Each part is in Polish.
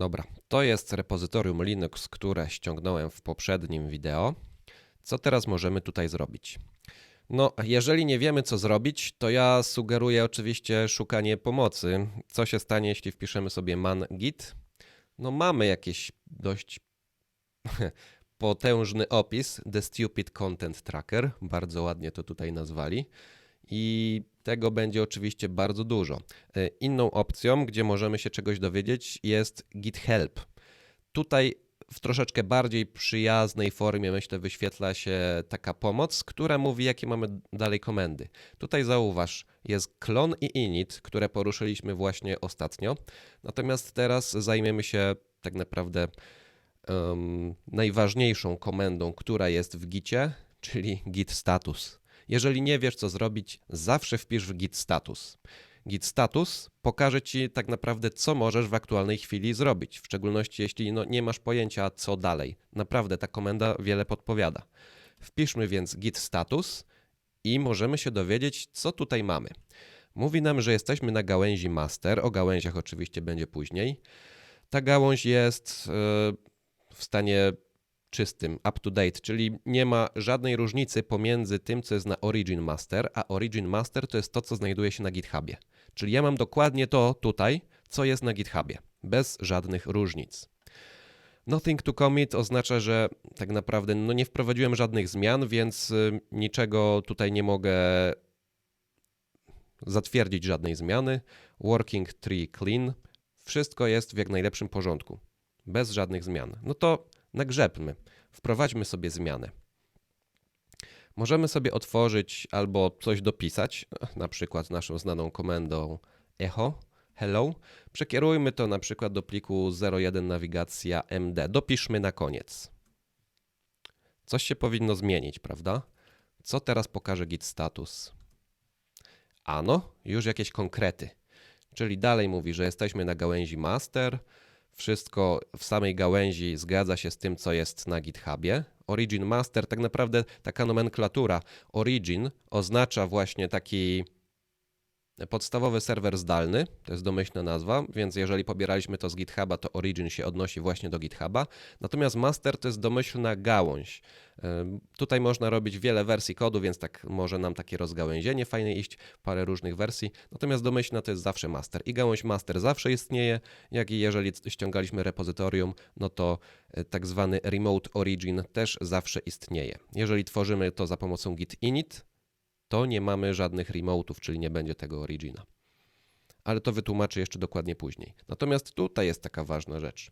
Dobra, to jest repozytorium Linux, które ściągnąłem w poprzednim wideo. Co teraz możemy tutaj zrobić? No, jeżeli nie wiemy, co zrobić, to ja sugeruję oczywiście szukanie pomocy. Co się stanie, jeśli wpiszemy sobie man git? No, mamy jakiś dość potężny opis, The Stupid Content Tracker, bardzo ładnie to tutaj nazwali. I tego będzie oczywiście bardzo dużo. E, Inną opcją, gdzie możemy się czegoś dowiedzieć, jest Git Help. Tutaj w troszeczkę bardziej przyjaznej formie, myślę, wyświetla się taka pomoc, która mówi, jakie mamy dalej komendy. Tutaj zauważ, jest clone i init, które poruszyliśmy właśnie ostatnio. Natomiast teraz zajmiemy się tak naprawdę em, najważniejszą komendą, która jest w gicie, czyli git status. Jeżeli nie wiesz, co zrobić, zawsze wpisz w git status. Git status pokaże ci tak naprawdę, co możesz w aktualnej chwili zrobić, w szczególności jeśli no, nie masz pojęcia, co dalej. Naprawdę ta komenda wiele podpowiada. Wpiszmy więc git status i możemy się dowiedzieć, co tutaj mamy. Mówi nam, że jesteśmy na gałęzi master, o gałęziach oczywiście będzie później. Ta gałąź jest e, w stanie czystym, up to date, czyli nie ma żadnej różnicy pomiędzy tym, co jest na Origin Master, a Origin Master to jest to, co znajduje się na GitHubie. Czyli ja mam dokładnie to tutaj, co jest na GitHubie, bez żadnych różnic. Nothing to commit oznacza, że tak naprawdę no nie wprowadziłem żadnych zmian, więc y, niczego tutaj nie mogę zatwierdzić żadnej zmiany. Working tree clean. Wszystko jest w jak najlepszym porządku, bez żadnych zmian. No to nagrzebmy, wprowadźmy sobie zmianę. Możemy sobie otworzyć albo coś dopisać, na przykład naszą znaną komendą echo, hello. Przekierujmy to na przykład do pliku 01 nawigacja md. Dopiszmy na koniec. Coś się powinno zmienić, prawda? Co teraz pokaże git status? Ano, już jakieś konkrety. Czyli dalej mówi, że jesteśmy na gałęzi master, wszystko w samej gałęzi zgadza się z tym, co jest na GitHubie. Origin Master, tak naprawdę taka nomenklatura Origin oznacza właśnie taki podstawowy serwer zdalny, to jest domyślna nazwa, więc jeżeli pobieraliśmy to z GitHuba, to Origin się odnosi właśnie do GitHuba. Natomiast Master to jest domyślna gałąź. Tutaj można robić wiele wersji kodu, więc tak może nam takie rozgałęzienie fajnie iść, parę różnych wersji. Natomiast domyślna to jest zawsze Master i gałąź Master zawsze istnieje, jak i jeżeli ściągaliśmy repozytorium, no to y, tak zwany Remote Origin też zawsze istnieje. Jeżeli tworzymy to za pomocą git init, to nie mamy żadnych remote'ów, czyli nie będzie tego origina. Ale to wytłumaczę jeszcze dokładnie później. Natomiast tutaj jest taka ważna rzecz.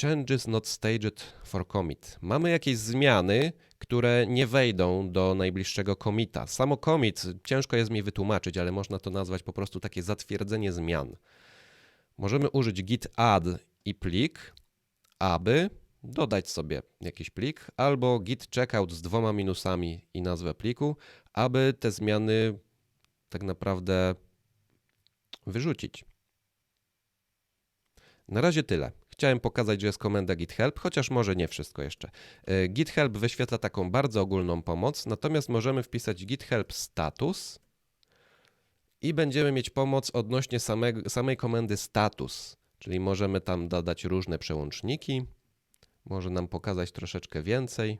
Changes not staged for commit. Mamy jakieś zmiany, które nie wejdą do najbliższego commita. Samo commit ciężko jest mi wytłumaczyć, ale można to nazwać po prostu takie zatwierdzenie zmian. Możemy użyć git add i plik, aby dodać sobie jakiś plik, albo git checkout z dwoma minusami i nazwę pliku, aby te zmiany tak naprawdę wyrzucić. Na razie tyle. Chciałem pokazać, że jest komenda git help, chociaż może nie wszystko jeszcze. Y, Git help wyświetla taką bardzo ogólną pomoc, natomiast możemy wpisać git help status i będziemy mieć pomoc odnośnie samego, samej komendy status, czyli możemy tam dodać różne przełączniki, może nam pokazać troszeczkę więcej.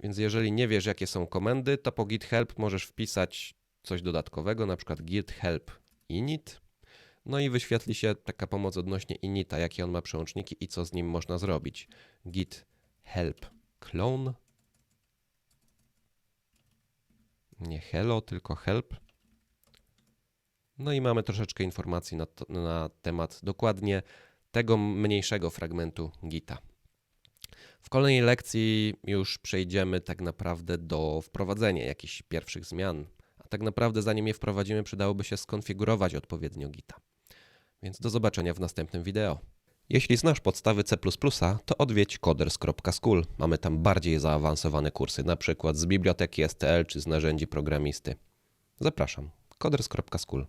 Więc jeżeli nie wiesz, jakie są komendy, to po git help możesz wpisać coś dodatkowego, na przykład git help init. No i wyświetli się taka pomoc odnośnie inita, jakie on ma przełączniki i co z nim można zrobić. Git help clone. Nie hello, tylko help. No i mamy troszeczkę informacji na, na temat dokładnie tego mniejszego fragmentu Gita. W kolejnej lekcji już przejdziemy tak naprawdę do wprowadzenia jakichś pierwszych zmian. A tak naprawdę zanim je wprowadzimy, przydałoby się skonfigurować odpowiednio Gita. Więc do zobaczenia w następnym wideo. Jeśli znasz podstawy C++, to odwiedź coders.school. Mamy tam bardziej zaawansowane kursy, przykład z biblioteki STL czy z narzędzi programisty. Zapraszam. coders.school.